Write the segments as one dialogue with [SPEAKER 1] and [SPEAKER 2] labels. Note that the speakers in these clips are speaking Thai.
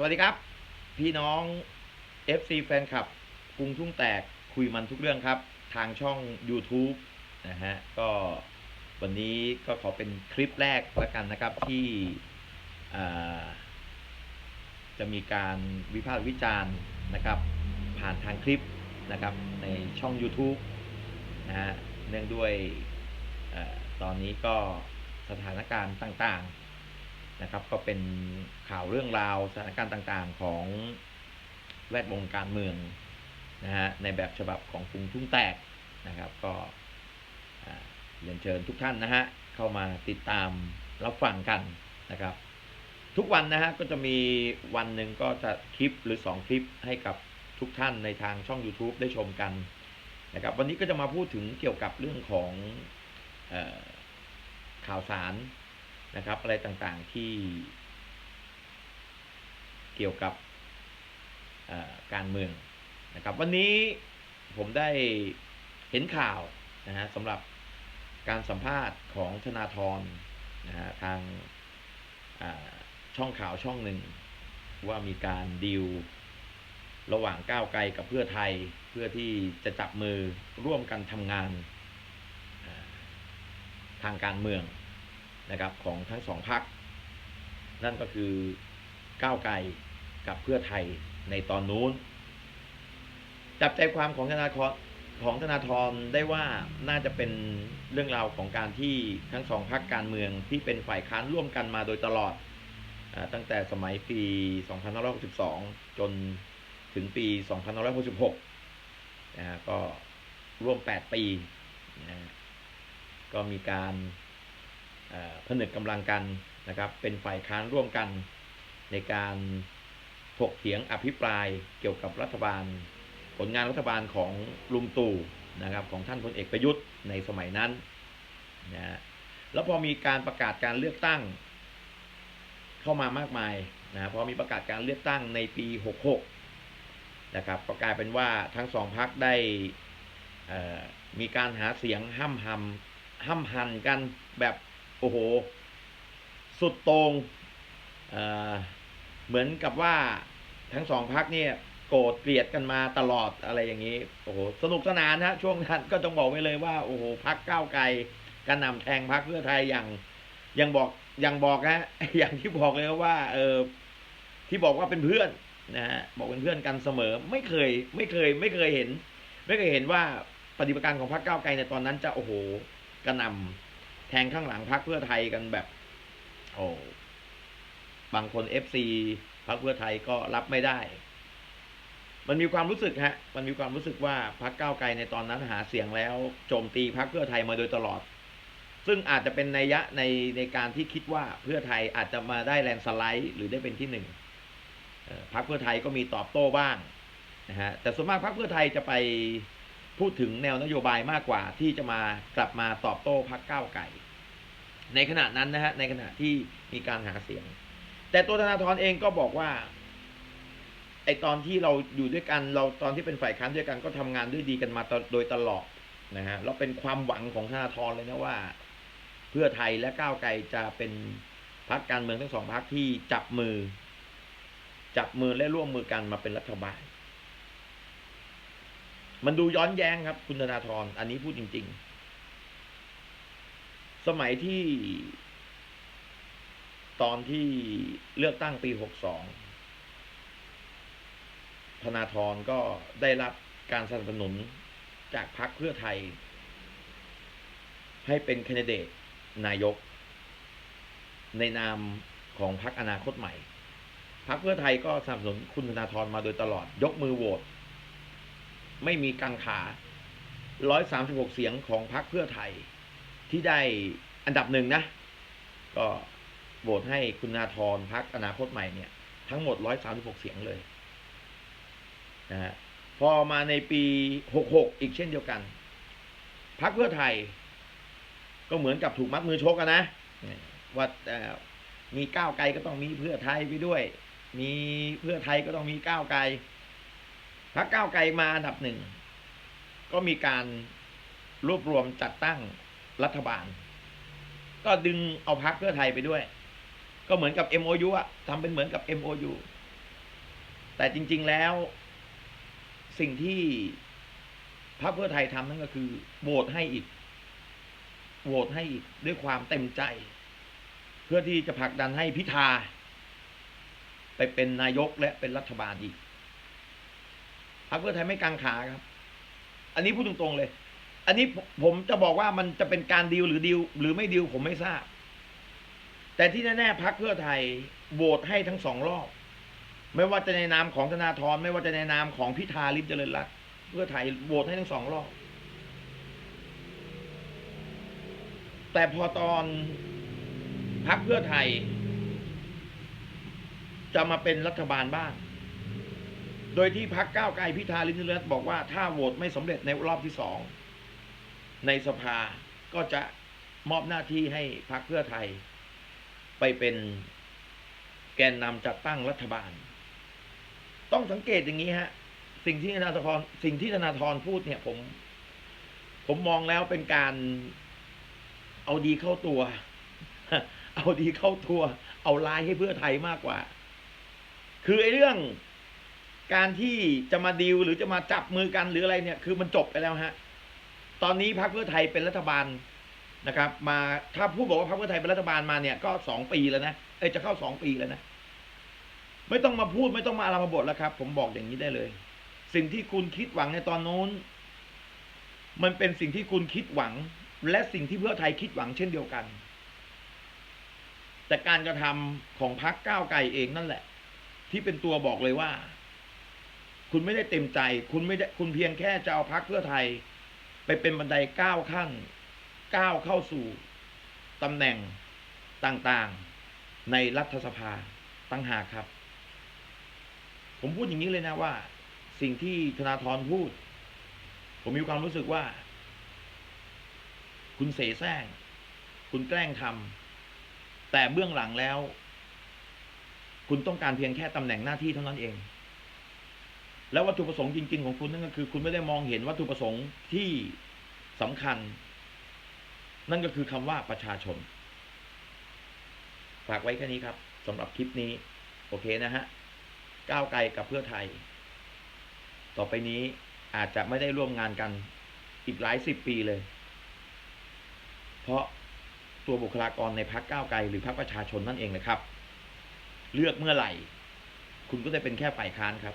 [SPEAKER 1] สวัสดีครับ พี่น้อง FC แฟนคลับกรุงทุ่งแตกคุยมันทุกเรื่องครับ ทางช่อง YouTube นะฮะก็วันนี้ก็ขอเป็นคลิปแรกแล้วกันนะครับที่จะมีการวิพากษ์วิจารณ์นะครับ ผ่านทางคลิปนะครับในช่อง YouTube นะฮะเนื่องด้วยออตอนนี้ก็สถานการณ์ต่างๆ นะครับ ก็เป็นข่าวเรื่องราวสถานการณ์ต่างๆของแวดวงการเมืองนะฮะในแบบฉบับของกรุงทุ่งแตกนะครับ ก็เรียนเชิญทุกท่านนะฮะเข้ามาติดตามรับฟังกันนะครับ ทุกวันนะฮะก็จะมีวันหนึ่งก็จะคลิปหรือ 2 คลิปให้กับทุกท่านในทางช่อง YouTube ได้ชมกันนะครับ วันนี้ก็จะมาพูดถึงเกี่ยวกับเรื่องของออข่าวสาร นะครับ อะไรต่างๆที่เกี่ยวกับการเมืองนะครับ วันนี้ผมได้เห็นข่าวนะฮะสำหรับการสัมภาษณ์ของธนาธรนะฮะทางช่องข่าวช่องหนึ่ง ว่ามีการดีลระหว่างก้าวไกลกับเพื่อไทยเพื่อที่จะจับมือร่วมกันทำงานทางการเมือง นะครับของทั้งสองพัก นั่นก็คือก้าวไกลกับเพื่อไทยในตอนนู้น จับใจความของธนาธรของธนาธรได้ว่าน่าจะเป็นเรื่องราวของการที่ทั้งสองพักการเมืองที่เป็นฝ่ายค้านร่วมกันมาโดยตลอดตั้งแต่สมัยปี 2562 จนถึงปี 2566นะฮะก็ร่วม 8 ปีนะฮะก็มีการ ผนึกกำลังกันนะครับเป็นฝ่ายค้านร่วมกันในการถกเถียงอภิปรายเกี่ยวกับรัฐบาล ผลงานรัฐบาลของลุงตู่นะครับของท่านพลเอกประยุทธ์ในสมัยนั้นนะฮะแล้วพอมีการประกาศการเลือกตั้ง เข้ามามากมายนะพอมีประกาศการเลือกตั้งในปี 66 นะครับก็กลายเป็นว่าทั้งสองพักได้มีการหาเสียงห้ำหำห้ำหันกันแบบ โอ้โห สุดตรงเเหมือนกับว่าทั้งสองพักเนี่ยโกรธเกลียดกันมาตลอดอะไรอย่างนี้ โอ้โห สนุกสนานฮะช่วงนั้นก็ต้องบอกไว้เลยว่า โอ้โหพักก้าวไกลการนำแทงพักเพื่อไทยอย่างยังบอกยังบอกฮะอย่างที่บอกเลยว่า เออที่บอกว่าเป็นเพื่อนนะฮะบอกเป็นเพื่อนกันเสมอ ไม่เคย ไม่เคย ไม่เคยเห็น ไม่เคยเห็นว่าปฏิบัติการของพรรคก้าวไกลในตอนนั้นจะโอ้โหกระนำ แทงข้างหลังพักเพื่อไทยกันแบบ โอ้บางคนเอฟซีพักเพื่อไทยก็รับไม่ได้ มันมีความรู้สึกฮะ มันมีความรู้สึกว่าพักก้าวไกลในตอนนั้นหาเสียงแล้ว โจมตีพักเพื่อไทยมาโดยตลอด ซึ่งอาจจะเป็นนัยยะในในการที่คิดว่าเพื่อไทยอาจจะมาได้แลนด์สไลด์ หรือได้เป็นที่หนึ่งพักเพื่อไทยก็มีตอบโต้บ้างนะฮะแต่ส่วนมากพักเพื่อไทยจะไป พูดถึงแนวนโยบายมากกว่าที่จะมากลับมาตอบโต้พักก้าวไกลในขณะนั้นนะฮะในขณะที่มีการหาเสียง แต่ตัวธนาธรเองก็บอกว่าไอตอนที่เราอยู่ด้วยกันเราตอนที่เป็นฝ่ายค้านด้วยกันก็ทำงานด้วยดีกันมาโดยตลอดนะฮะเราเป็นความหวังของธนาธรเลยนะว่า เพื่อไทยและก้าวไกลจะเป็นพรรคการเมืองทั้งสองพรรคที่จับมือ จับมือและร่วมมือกันมาเป็นรัฐบาล มันดูย้อนแย้งครับ คุณธนาธรอันนี้พูดจริง ๆ สมัยที่ ตอนที่เลือกตั้งปีหกสองธนาธรก็ได้รับการสนับสนุนจากพรรคเพื่อไทย ให้เป็นแคนดิเดตนายก ในนามของพรรคอนาคตใหม่พรรคเพื่อไทยก็สนับสนุนคุณธนาธรมาโดยตลอดยกมือโหวต ไม่มีกังขา 136 เสียงของพรรคเพื่อไทย ที่ได้อันดับหนึ่งนะ ก็โหวตให้คุณนาธรพรรคอนาคตใหม่เนี่ย ทั้งหมด 136 เสียงเลยนะฮะพอมาในปี 66 อีกเช่นเดียวกันพรรคเพื่อไทย ก็เหมือนกับถูกมัดมือชกอะนะ ว่ามีก้าวไกลก็ต้องมีเพื่อไทยไปด้วย มีเพื่อไทยก็ต้องมีก้าวไกล พรรคก้าวไกลมาอันดับหนึ่ง ก็มีการรวบรวมจัดตั้งรัฐบาล ก็ดึงเอาพรรคเพื่อไทยไปด้วย ก็เหมือนกับ MOU อะทำเป็นเหมือนกับ MOU แต่จริง ๆ แล้ว สิ่งที่พรรคเพื่อไทยทำนั่นก็คือโหวตให้อีกโหวตให้อีกด้วยความเต็มใจ เพื่อที่จะผลักดันให้พิธา ไปเป็นนายกและเป็นรัฐบาลอีก พรรคเพื่อไทยไม่กังขาครับ อันนี้พูดตรงๆเลย อันนี้ผมจะบอกว่ามันจะเป็นการดีลหรือดีลหรือไม่ดีลผมไม่ทราบ แต่ที่แน่ๆพรรคเพื่อไทยโหวตให้ทั้งสองรอบ ไม่ว่าจะในนามของธนาธรไม่ว่าจะในนามของพิธาลิมเจริญรัตน์เพื่อไทยโหวตให้ทั้งสองรอบ แต่พอตอนพรรคเพื่อไทย จะมาเป็นรัฐบาลบ้าง โดยที่พรรคก้าวไกลพิธาลิมเจริญรัตน์บอกว่าถ้าโหวตไม่สำเร็จในรอบที่สองในสภาก็จะมอบหน้าที่ให้พรรคเพื่อไทย ไปเป็นแกนนำจัดตั้งรัฐบาล ต้องสังเกตอย่างนี้ฮะ สิ่งที่ธนาธรสิ่งที่ธนาธรพูดเนี่ยผม ผมมองแล้วเป็นการเอาดีเข้าตัว เอาดีเข้าตัว เอาลายให้เพื่อไทยมากกว่า คือไอ้เรื่อง การที่จะมาดีลหรือจะมาจับมือกันหรืออะไรเนี่ยคือมันจบไปแล้วฮะตอนนี้พรรคเพื่อไทยเป็นรัฐบาลนะครับ มาถ้าพูดบอกว่าพรรคเพื่อไทยเป็นรัฐบาลมาเนี่ยก็สองปีแล้วนะเอ้จะเข้าสองปีแล้วนะไม่ต้องมาพูดไม่ต้องมาอารามาบทแล้วครับ ผมบอกอย่างนี้ได้เลย สิ่งที่คุณคิดหวังในตอนโน้น มันเป็นสิ่งที่คุณคิดหวัง และสิ่งที่เพื่อไทยคิดหวังเช่นเดียวกัน แต่การกระทำของพรรคก้าวไกลเองนั่นแหละ ที่เป็นตัวบอกเลยว่า คุณไม่ได้เต็มใจ คุณไม่ได้คุณเพียงแค่จะเอาพรรคเพื่อไทย ไปเป็นบันไดก้าวขั้นก้าวเข้าสู่ตำแหน่งต่างๆ ในรัฐสภาตั้งหากครับ ผมพูดอย่างนี้เลยนะว่า สิ่งที่ธนาธรพูด ผมมีความรู้สึกว่า คุณเสแสร้ง คุณแกล้งทำแต่เบื้องหลังแล้ว คุณต้องการเพียงแค่ตำแหน่งหน้าที่เท่านั้นเอง แล้ววัตถุประสงค์จริง ๆ ของคุณนั่นก็คือ คุณไม่ได้มองเห็นวัตถุประสงค์ที่สำคัญ นั่นก็คือคำว่าประชาชน ฝากไว้แค่นี้ครับสำหรับคลิปนี้ โอเคนะฮะก้าวไกลกับเพื่อไทย ต่อไปนี้อาจจะไม่ได้ร่วมงานกันอีกหลายสิบปีเลย เพราะตัวบุคลากรในพักก้าวไกลหรือพักประชาชนนั่นเองนะครับ เลือกเมื่อไหร่ คุณก็จะเป็นแค่ฝ่ายค้านครับ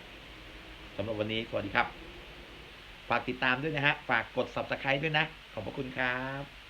[SPEAKER 1] สำหรับวันนี้สวัสดีครับ ฝากติดตามด้วยนะฮะ ฝากกด subscribe ด้วยนะ ขอบพระคุณครับ